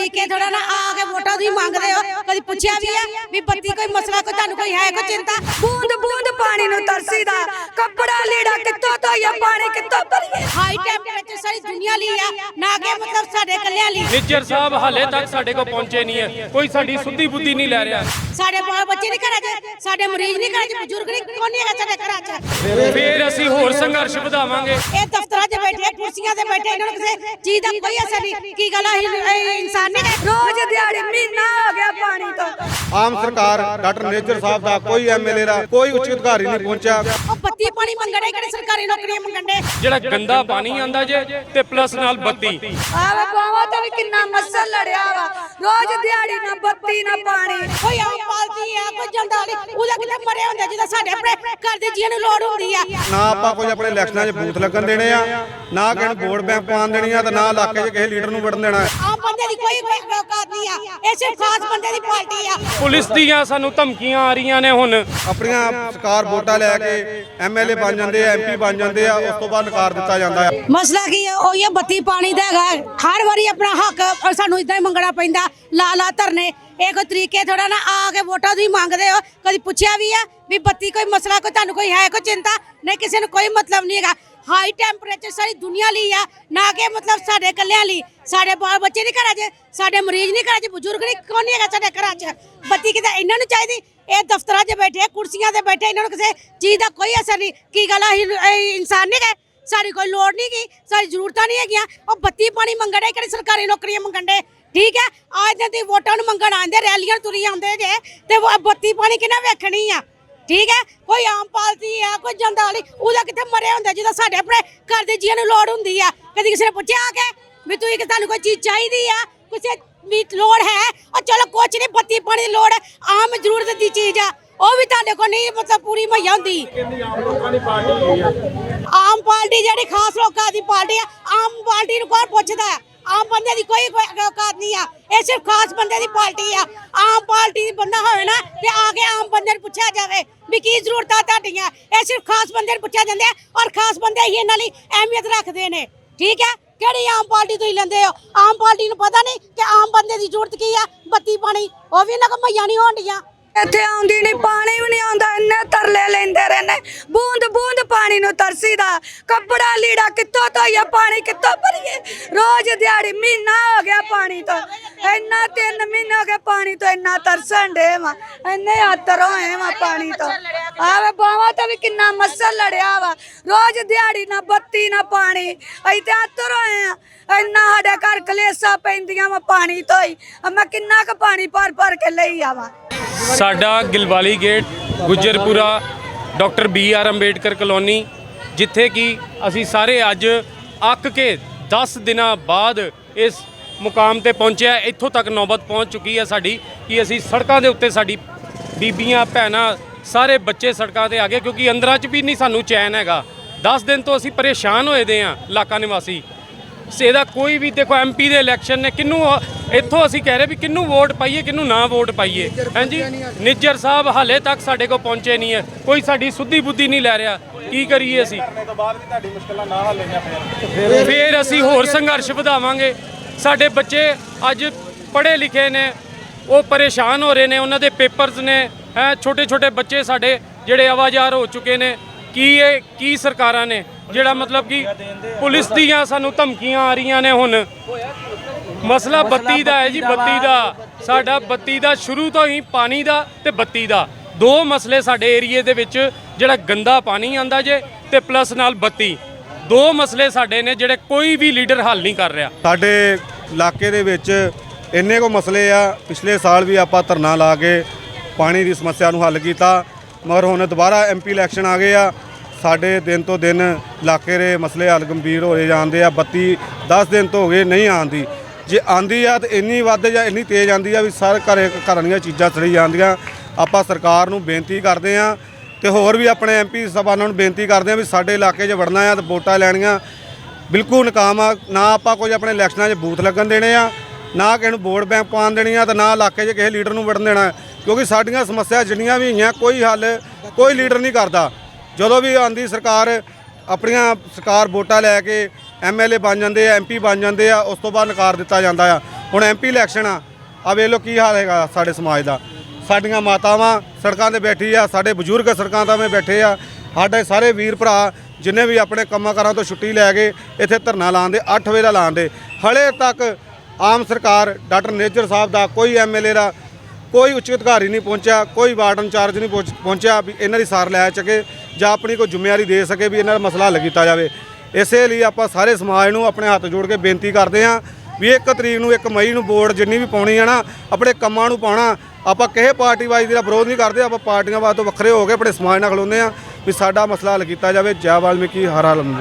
চুরি কে ধরানা আ ਵੋਟਾਂ ਤੁਸੀਂ ਮੰਗਦੇ ਹੋ? ਕਦੀ ਪੁੱਛਿਆ ਵੀ ਹੈ ਵੀ ਬੱਤੀ ਕੋਈ ਮਸਲਾ ਕੋਈ ਤੁਹਾਨੂੰ ਕੋਈ ਹੈ ਕੋਈ ਚਿੰਤਾ? ਬੂੰਦ ਬੂੰਦ ਪਾਣੀ ਨੂੰ ਤਰਸੀਦਾ ਕੱਪੜਾ ਲੀੜਾ ਕਿੱਥੋਂ ਧੋਈਏ ਪਾਣੀ ਕਿੱਥੋਂ ਭਰੀਏ? ਹਾਈ ਟੈਂਪਰੇਚਰ ਸਾਰੀ ਦੁਨੀਆ ਲਈ ਆ। ਨਾ ਕਿ ਮਤਲਬ ਸਾਡੇ ਕੱਲਿਆਂ ਲਈ। ਨਿੱਜਰ ਸਾਹਿਬ ਹਾਲੇ ਤੱਕ ਸਾਡੇ ਕੋਲ ਪਹੁੰਚੇ ਨਹੀਂ ਹੈ। ਕੋਈ ਸਾਡੀ ਸੁੱਧੀ ਬੁੱਧੀ ਨਹੀਂ ਲੈ ਰਿਹਾ। ਸਾਡੇ ਬਾਲ ਬੱਚੇ ਨਹੀਂ ਘਰਾਂ 'ਚ ਸਾਡੇ ਮਰੀਜ਼ ਨਹੀਂ ਘਰਾਂ 'ਚ ਬਜ਼ੁਰਗ ਨਹੀਂ ਕੋਈ ਨਹੀਂ ਹੈਗਾ ਸਾਡੇ ਘਰਾਂ 'ਚ? ਫੇਰ ਅਸੀਂ ਹੋਰ ਸੰਘਰਸ਼ ਵਧਾਵਾਂਗੇ। ਇਹ ਦਫ਼ਤਰਾਂ 'ਚ ਬੈਠੇ ਕੁਰਸੀਆਂ ਤੇ ਬੈਠੇ ਇਹਨਾਂ ਨੂੰ ਕਿਸੇ ਚੀਜ਼ ਦਾ ਕੋਈ ਅਸਰ ਨਹੀਂ। ਕੀ ਗੱਲ ਆ ਇਨਸਾਨ ਨਹੀਂ ਹੈਗੇ? ਰੋਜ਼ ਦਿਹਾੜੀ ਮਹੀਨਾ ਹੋ ਗਿਆ ਪਾਣੀ ਤੋਂ। ਆਮ ਸਰਕਾਰ ਡਾਕਟਰ ਨੇਜਰ ਸਾਹਿਬ ਦਾ ਕੋਈ ਐਮਐਲਏ ਦਾ ਕੋਈ ਉੱਚ ਅਧਿਕਾਰੀ ਨਹੀਂ ਪਹੁੰਚਿਆ। ਉਹ ਬੱਤੀ ਪਾਣੀ ਮੰਗਣ ਕਿਹੜੇ ਸਰਕਾਰੀ ਨੌਕਰੀਆਂ ਮੰਗਣ ਜਿਹੜਾ ਗੰਦਾ ਪਾਣੀ ਆਂਦਾ ਜੇ ਤੇ ਪਲੱਸ ਨਾਲ ਬੱਤੀ। ਆਵੇ ਬਾਵਾ ਤੇ ਵੀ ਕਿੰਨਾ ਮੱਸਲ ਲੜਿਆ ਵਾ। ਰੋਜ਼ ਦਿਹਾੜੀ ਨਾ ਬੱਤੀ ਨਾ ਪਾਣੀ। ਕੋਈ ਆਮ ਪਾਲਤੀ ਆ ਕੋਈ ਜੰਦਾ ਨਹੀਂ ਉਹਦਾ ਕਿਤੇ ਮਰੇ ਹੁੰਦੇ ਜਿਹਦਾ ਸਾਡੇ ਆਪਣੇ ਘਰ ਦੇ ਜੀਆਂ ਨੂੰ ਲੋੜ ਹੁੰਦੀ ਆ। ਨਾ ਆਪਾਂ ਕੋਈ ਆਪਣੇ ਇਲੈਕਸ਼ਨਾਂ 'ਚ ਬੂਥ ਲੱਗਣ ਦੇਣੇ ਆ। ਨਾ ਕਿਸੇ ਨੂੰ ਵੋਟ ਬੈਂਕ ਪਾਉਣ ਦੇਣੀ ਆ ਤੇ ਨਾ ਇਲਾਕੇ 'ਚ ਕਿਸੇ ਲੀਡਰ ਨੂੰ ਵੜਨ ਦੇਣਾ। ਆਮ ਬੰਦੇ ਦੀ ਕੋਈ ਕੋਈ ਔਕਾਤ ਨਹੀਂ ਆ। ਇਹ ਸਿਰਫ ਖਾਸ ਬੰਦੇ ਦੀ ਪਾਰਟੀ ਆ। ਪੁਲਿਸ ਦੀਆਂ ਸਾਨੂੰ ਧਮਕੀਆਂ ਆ ਰਹੀਆਂ ਨੇ ਹੁਣ। ਆਪਣੀਆਂ ਸਰਕਾਰ ਵੋਟਾਂ ਲੈ ਕੇ ਐਮਐਲਏ ਬਣ ਜਾਂਦੇ ਆ ਐਮਪੀ ਬਣ ਜਾਂਦੇ ਆ ਉਸ ਤੋਂ ਬਾਅਦ ਨਕਾਰ ਦਿੱਤਾ ਜਾਂਦਾ ਆ। ਮਸਲਾ ਕੀ ਹੈ ਉਹ ਇਹ ਬੱਤੀ ਪਾਣੀ ਦਾ ਹੈਗਾ। ਹਰ ਵਾਰੀ ਆਪਣਾ ਹੱਕ ਸਾਨੂੰ ਇਦਾਂ ਹੀ ਮੰਗਣਾ ਪੈਂਦਾ। ਲਾ ਲਾ ਧਰਨੇ। ਇਹ ਕੋਈ ਤਰੀਕੇ ਥੋੜਾ ਨਾ ਆ ਕੇ ਵੋਟਾਂ ਤੁਸੀਂ ਮੰਗਦੇ ਹੋ। ਕਦੀ ਪੁੱਛਿਆ ਵੀ ਆ ਵੀ ਬੱਤੀ ਕੋਈ ਮਸਲਾ, ਕੋਈ ਤੁਹਾਨੂੰ ਕੋਈ ਹੈ ਕੋਈ ਚਿੰਤਾ? ਨਹੀਂ, ਕਿਸੇ ਨੂੰ ਕੋਈ ਮਤਲਬ ਨਹੀਂ ਹੈਗਾ। ਹਾਈ ਟੈਂਪਰੇਚਰ ਸਾਰੀ ਦੁਨੀਆ ਲਈ ਆ, ਨਾ ਕਿ ਮਤਲਬ ਸਾਡੇ ਕੱਲਿਆਂ ਲਈ। ਸਾਡੇ ਬਾਲ ਬੱਚੇ ਨਹੀਂ ਘਰਾਂ 'ਚ, ਸਾਡੇ ਮਰੀਜ਼ ਨਹੀਂ ਘਰਾਂ 'ਚ, ਬਜ਼ੁਰਗ ਨਹੀਂ ਕੋਈ ਨਹੀਂ ਹੈਗਾ ਸਾਡੇ ਘਰਾਂ 'ਚ? ਬੱਤੀ ਕਿਤੇ ਇਹਨਾਂ ਨੂੰ ਚਾਹੀਦੀ? ਇਹ ਦਫ਼ਤਰਾਂ 'ਚ ਬੈਠੇ, ਕੁਰਸੀਆਂ ਤੇ ਬੈਠੇ, ਇਹਨਾਂ ਨੂੰ ਕਿਸੇ ਚੀਜ਼ ਦਾ ਕੋਈ ਅਸਰ ਨਹੀਂ। ਕੀ ਗੱਲ ਆ ਅਸੀਂ ਇਨਸਾਨ ਨਹੀਂ ਗਏ ਸਾਡੀ ਕੋਈ ਲੋੜ ਨਹੀਂ ਗੀ, ਸਾਡੀ ਜ਼ਰੂਰਤਾਂ ਨਹੀਂ ਹੈਗੀਆਂ। ਉਹ ਬੱਤੀ ਪਾਣੀ ਮੰਗਣ ਦੇ ਕਿਹੜੀ ਸਰਕਾਰੀ ਨੌਕਰੀਆਂ ਮੰਗਣ ਦੇ ਠੀਕ ਹੈ? ਅੱਜ ਦੇ ਤੁਸੀਂ ਵੋਟਾਂ ਨੂੰ ਮੰਗਣ ਆਂਦੇ ਰੈਲੀਆਂ ਤੁਰੀ ਆਉਂਦੇ ਜੇ, ਤੇ ਉਹ ਬੱਤੀ ਪਾਣੀ ਕਿਹਨਾਂ ਵੇਖਣੀ ਆ? ਠੀਕ ਹੈ? ਕੋਈ ਆਮ ਪਾਲਤੀ ਆ, ਕੋਈ ਜੰਦਾ ਵਾਲੀ, ਉਹਦਾ ਕਿੱਥੇ ਮਰਿਆ ਹੁੰਦਾ ਜਿਹਦਾ ਸਾਡੇ ਆਪਣੇ ਘਰ ਦੇ ਜੀਆਂ ਨੂੰ ਲੋੜ ਹੁੰਦੀ ਆ? ਕਦੀ ਕਿਸੇ ਨੇ ਪੁੱਛਿਆ ਆ ਕੇ ਵੀ ਤੁਸੀਂ ਕਿ ਤੁਹਾਨੂੰ ਕੋਈ ਚੀਜ਼ ਚਾਹੀਦੀ ਆ? ਕਿਸੇ ਵੀ ਲੋੜ ਹੈ? ਉਹ ਚਲੋ ਕੁਛ ਨਹੀਂ, ਬੱਤੀ ਪਾਣੀ ਦੀ ਲੋੜ ਆਮ ਜ਼ਰੂਰਤ ਦੀ ਚੀਜ਼ ਆ। ਉਹ ਵੀ ਤੁਹਾਡੇ ਕੋਲ ਨਹੀਂ, ਮਤਲਬ ਪੂਰੀ ਮੁਹੱਈਆ ਹੁੰਦੀ। ਆਮ ਪਾਰਟੀ ਜਿਹੜੀ ਖਾਸ ਲੋਕਾਂ ਦੀ ਪਾਰਟੀ ਆ, ਆਮ ਪਾਰਟੀ ਨੂੰ ਕੌਣ ਪੁੱਛਦਾ? ਆਮ ਬੰਦੇ ਦੀ ਕੋਈ ਔਕਾਤ ਨਹੀਂ ਆ। ਇਹ ਸਿਰਫ ਖਾਸ ਬੰਦੇ ਦੀ ਪਾਰਟੀ ਆ। ਆਮ ਪਾਰਟੀ ਦੀ ਬੰਦਾ ਹੋਵੇ ਨਾ, ਤੇ ਆ ਕੇ ਆਮ ਬੰਦੇ ਨੂੰ ਪੁੱਛਿਆ ਜਾਵੇ ਵੀ ਕੀ ਜ਼ਰੂਰਤਾਂ ਤੁਹਾਡੀਆਂ। ਇਹ ਸਿਰਫ ਖਾਸ ਬੰਦੇ ਨੂੰ ਪੁੱਛਿਆ ਜਾਂਦਾ ਔਰ ਖਾਸ ਬੰਦੇ ਹੀ ਇਹਨਾਂ ਲਈ ਅਹਿਮੀਅਤ ਰੱਖਦੇ ਨੇ। ਠੀਕ ਹੈ? ਕਿਹੜੀ ਆਮ ਪਾਰਟੀ ਤੁਸੀਂ ਲੈਂਦੇ ਹੋ? ਆਮ ਪਾਰਟੀ ਨੂੰ ਪਤਾ ਨਹੀਂ ਕਿ ਆਮ ਬੰਦੇ ਦੀ ਜ਼ਰੂਰਤ ਕੀ ਆ? ਬੱਤੀ ਪਾਣੀ। ਉਹ ਵੀ ਇਹਨਾਂ ਕੋਲ ਮੁਹੱਈਆ ਨਹੀਂ ਹੋਣ ਇੱਥੇ ਆਉਂਦੀ ਨਹੀਂ ਪਾਣੀ ਵੀ ਨਹੀਂ ਆਉਂਦਾ, ਇੰਨੇ ਤਰਲੇ ਲੈਂਦੇ ਰਹਿੰਦੇ। ਬੂੰਦ ਬੂੰਦ ਪਾਣੀ ਨੂੰ ਤਰਸੀਦਾ। ਕੱਪੜਾ ਲੀੜਾ ਕਿੱਥੋਂ ਧੋਈਏ, ਪਾਣੀ ਕਿੱਥੋਂ ਭਰੀਏ? ਰੋਜ਼ ਦਿਹਾੜੀ, ਮਹੀਨਾ ਹੋ ਗਿਆ ਪਾਣੀ ਤੋਂ। ਇੰਨਾ ਤਿੰਨ ਮਹੀਨੇ ਹੋ ਗਏ ਪਾਣੀ ਤੋਂ ਇੰਨਾ ਤਰਸਣ ਡੇ ਵਾ। ਇੰਨੇ ਆਤਰ ਹੋਏ ਵਾ ਪਾਣੀ ਤੋਂ। ਆਵੇ, ਬਾਵਾ ਤੇ ਵੀ ਕਿੰਨਾ ਮਸਲ ਲੜਿਆ ਵਾ। ਰੋਜ਼ ਦਿਹਾੜੀ ਨਾ ਬੱਤੀ, ਨਾ ਪਾਣੀ। ਅਸੀਂ ਤੇ ਆਤਰ ਹੋਏ ਆ। ਇੰਨਾ ਸਾਡੇ ਘਰ ਕਲੇਸਾਂ ਪੈਂਦੀਆਂ ਵਾ ਪਾਣੀ ਤੋਂ ਹੀ। ਮੈਂ ਕਿੰਨਾ ਕੁ ਪਾਣੀ ਭਰ ਭਰ ਕੇ ਲਈ ਆਵਾਂ। ਸਾਡਾ Gilwali gate, Gujjarpura, doctor B R Ambedkar colony, ਜਿੱਥੇ ਕਿ ਅਸੀਂ ਸਾਰੇ ਅੱਜ ਅੱਕ ਕੇ 10 ਦਿਨਾਂ ਬਾਅਦ ਇਸ ਮੁਕਾਮ ਤੇ ਪਹੁੰਚਿਆ। ਇੱਥੋਂ ਤੱਕ ਨੌਬਤ ਪਹੁੰਚ ਚੁੱਕੀ ਹੈ ਸਾਡੀ ਕਿ ਅਸੀਂ ਸੜਕਾਂ ਦੇ ਉੱਤੇ ਸਾਡੀ ਬੀਬੀਆਂ, ਭੈਣਾਂ, ਸਾਰੇ ਬੱਚੇ ਸੜਕਾਂ ਤੇ ਆ ਗਏ, ਕਿਉਂਕਿ ਅੰਦਰਾਂ 'ਚ ਵੀ ਨਹੀਂ ਸਾਨੂੰ ਚੈਨ ਹੈਗਾ। 10 ਦਿਨ ਤੋਂ ਅਸੀਂ ਪਰੇਸ਼ਾਨ ਹੋਏ ਦੇ ਹਾਂ, ਇਲਾਕਾ ਨਿਵਾਸੀ। ਸੇ ਇਹਦਾ ਕੋਈ ਵੀ ਦੇਖੋ ਐਮਪੀ ਦੇ ਇਲੈਕਸ਼ਨ ਨੇ ਕਿੰਨੂੰ ਇੱਥੋਂ ਅਸੀਂ ਕਹਿ ਰਹੇ ਵੀ ਕਿੰਨੂੰ ਵੋਟ ਪਾਈਏ ਕਿੰਨੂੰ ਨਾ ਵੋਟ ਪਾਈਏ। ਹਾਂਜੀ? ਨਿੱਜਰ ਸਾਹਿਬ ਹਾਲੇ ਤੱਕ ਸਾਡੇ ਕੋਲ ਪਹੁੰਚੇ ਨਹੀਂ ਹੈ। ਕੋਈ ਸਾਡੀ ਸੁੱਧੀ ਬੁੱਧੀ ਨਹੀਂ ਲੈ ਰਿਹਾ। ਕੀ ਕਰੀਏ ਅਸੀਂ? ਫੇਰ ਅਸੀਂ ਹੋਰ ਸੰਘਰਸ਼ ਵਧਾਵਾਂਗੇ। ਸਾਡੇ ਬੱਚੇ ਅੱਜ ਪੜ੍ਹੇ ਲਿਖੇ ਨੇ। ਉਹ ਪਰੇਸ਼ਾਨ ਹੋ ਰਹੇ ਨੇ। ਉਹਨਾਂ ਦੇ ਪੇਪਰਸ ਨੇ। ਹੈ ਛੋਟੇ ਛੋਟੇ ਬੱਚੇ ਸਾਡੇ ਜਿਹੜੇ ਆਵਾਜ਼ਾਰ ਹੋ ਚੁੱਕੇ ਨੇ। ਕੀ ਇਹ ਕੀ ਸਰਕਾਰਾਂ ਨੇ? ਜਿਹੜਾ ਮਤਲਬ ਕਿ ਪੁਲਿਸ ਦੀਆਂ ਸਾਨੂੰ ਧਮਕੀਆਂ ਆ ਰਹੀਆਂ ਨੇ ਹੁਣ। ਮਸਲਾ ਬੱਤੀ ਦਾ ਹੈ ਜੀ ਬੱਤੀ ਦਾ ਸਾਡਾ ਬੱਤੀ ਦਾ ਸ਼ੁਰੂ ਤੋਂ ਹੀ ਪਾਣੀ ਦਾ ਤੇ ਬੱਤੀ ਦਾ। ਦੋ ਮਸਲੇ ਸਾਡੇ ਏਰੀਏ ਦੇ ਵਿੱਚ ਜਿਹੜਾ ਗੰਦਾ ਪਾਣੀ ਆਂਦਾ ਜੇ ਤੇ ਪਲੱਸ ਨਾਲ ਬੱਤੀ। ਦੋ ਮਸਲੇ ਸਾਡੇ ਨੇ ਜਿਹੜੇ ਕੋਈ ਵੀ ਲੀਡਰ ਹੱਲ ਨਹੀਂ ਕਰ ਰਿਹਾ। ਸਾਡੇ ਇਲਾਕੇ ਦੇ ਵਿੱਚ ਇੰਨੇ ਕੋ ਮਸਲੇ ਆ ਪਿਛਲੇ ਸਾਲ ਵੀ ਆਪਾਂ ਧਰਨਾ ਲਾ ਕੇ ਪਾਣੀ ਦੀ ਸਮੱਸਿਆ ਨੂੰ ਹੱਲ ਕੀਤਾ ਮਗਰ ਹੁਣ ਦੁਬਾਰਾ ਐਮਪੀ ਇਲੈਕਸ਼ਨ ਆ ਗਏ ਆ। ਸਾਡੇ ਦਿਨ ਤੋਂ ਦਿਨ ਇਲਾਕੇ ਦੇ ਮਸਲੇ ਹੱਲ ਗੰਭੀਰ ਹੋਏ ਜਾਂਦੇ ਆ ਬੱਤੀ 10 ਦਿਨ ਤੋਂ ਹੋ ਗਏ ਨਹੀਂ ਆਉਂਦੀ। ਜੇ ਆਂਦੀ ਆ ਤਾਂ ਇੰਨੀ ਵੱਧ ਜਾਂ ਇੰਨੀ ਤੇਜ਼ ਆਂਦੀ ਆ ਵੀ ਸਾਰੇ ਘਰੇ ਘਰਾਂ ਦੀਆਂ ਚੀਜ਼ਾਂ ਸੜੀ ਜਾਂਦੀਆਂ, ਆਪਾਂ ਸਰਕਾਰ ਨੂੰ ਬੇਨਤੀ ਕਰਦੇ ਆ ਤੇ ਹੋਰ ਵੀ ਆਪਣੇ ਐਮਪੀ ਸਭਾਨਾਂ ਨੂੰ ਬੇਨਤੀ ਕਰਦੇ ਆ ਵੀ ਸਾਡੇ ਇਲਾਕੇ 'ਚ ਵੜਨਾ ਆ ਤੇ ਵੋਟਾਂ ਲੈਣੀਆਂ। ਬਿਲਕੁਲ ਨਕਾਮ ਆ, ਨਾ ਆਪਾਂ ਕੋਈ ਆਪਣੇ ਇਲੈਕਸ਼ਨਾਂ 'ਚ ਬੂਥ ਲੱਗਣ ਦੇਣੇ ਆ, ਨਾ ਕਿਸੇ ਨੂੰ ਵੋਟ ਬੈਂਕ ਪਾਉਣ ਦੇਣੀ ਆ ਤੇ ਨਾ ਇਲਾਕੇ 'ਚ ਕਿਸੇ ਲੀਡਰ ਨੂੰ ਵੜਨ ਦੇਣਾ। ਕਿਉਂਕਿ ਸਾਡੀਆਂ ਸਮੱਸਿਆ ਜਿੰਨੀਆਂ ਵੀ ਹੈਗੀਆਂ, ਕੋਈ ਹੱਲ, ਕੋਈ ਲੀਡਰ ਨਹੀਂ ਕਰਦਾ। ਜਦੋਂ ਵੀ ਆਂਦੀ ਸਰਕਾਰ, ਆਪਣੀਆਂ ਸਰਕਾਰ ਵੋਟਾਂ ਲੈ ਕੇ ਐਮਐਲਏ ਬਣ ਜਾਂਦੇ ਆ ਐਮਪੀ ਬਣ ਜਾਂਦੇ ਆ, ਉਸ ਤੋਂ ਬਾਅਦ ਨਕਾਰ ਦਿੱਤਾ ਜਾਂਦਾ ਆ। ਹੁਣ ਐਮਪੀ ਇਲੈਕਸ਼ਨ ਆ ਆ ਵੇਖ ਲਓ ਕੀ ਹਾਲ ਹੈਗਾ ਸਾਡੇ ਸਮਾਜ ਦਾ। ਸਾਡੀਆਂ ਮਾਤਾਵਾਂ ਸੜਕਾਂ ਤੇ ਬੈਠੀ ਆ, ਸਾਡੇ ਬਜ਼ੁਰਗ ਸੜਕਾਂ ਤੇ ਬੈਠੇ ਆ, ਸਾਡੇ ਸਾਰੇ ਵੀਰ ਭਰਾ ਜਿੰਨੇ ਵੀ ਆਪਣੇ ਕੰਮਾਂ ਕਾਰਾਂ ਤੋਂ ਛੁੱਟੀ ਲੈ ਕੇ ਇੱਥੇ ਧਰਨਾ ਲਾਉਣ ਦੇ 8 ਵਜੇ ਦਾ ਲਾਉਣ ਦੇ। ਹਲੇ ਤੱਕ ਆਮ ਸਰਕਾਰ, ਡਾਕਟਰ ਨੇਜਰ ਸਾਹਿਬ ਦਾ ਕੋਈ ਐਮਐਲਏ ਦਾ ਕੋਈ ਉੱਚ ਅਧਿਕਾਰੀ ਨਹੀਂ ਪਹੁੰਚਿਆ, ਕੋਈ ਵਾਰਡ ਇੰਚਾਰਜ ਨਹੀਂ ਪਹੁੰਚ- ਪਹੁੰਚਿਆ ਵੀ ਇਹਨਾਂ ਦੀ ਸਾਰ ਲੈ ਸਕੇ ਜਾਂ ਆਪਣੀ ਕੋਈ ਜ਼ਿੰਮੇਵਾਰੀ ਦੇ ਸਕੇ ਵੀ ਇਹਨਾਂ ਦਾ ਮਸਲਾ ਹੱਲ ਕੀਤਾ ਜਾਵੇ। ਇਸੇ ਲਈ ਆਪਾਂ ਸਾਰੇ ਸਮਾਜ ਨੂੰ ਆਪਣੇ ਹੱਥ ਜੋੜ ਕੇ ਬੇਨਤੀ ਕਰਦੇ ਹਾਂ ਵੀ ਇੱਕ ਤਰੀਕ ਨੂੰ, ਇੱਕ ਮਈ ਨੂੰ ਵੋਟ ਜਿੰਨੀ ਵੀ ਪਾਉਣੀ ਹੈ ਨਾ, ਆਪਣੇ ਕੰਮਾਂ ਨੂੰ ਪਾਉਣਾ। ਆਪਾਂ ਕਿਸੇ ਪਾਰਟੀ ਵਾਈਜ਼ ਦਾ ਵਿਰੋਧ ਨਹੀਂ ਕਰਦੇ, ਆਪਾਂ ਪਾਰਟੀਆਂ ਵਾਸਤੇ ਵੱਖਰੇ ਹੋ ਕੇ ਆਪਣੇ ਸਮਾਜ ਨਾਲ ਖਲੋਂਦੇ ਆ ਵੀ ਸਾਡਾ ਮਸਲਾ ਹੱਲ ਕੀਤਾ ਜਾਵੇ। ਜੈ ਵਾਲਮੀਕੀ, ਹਰ ਹਾਲ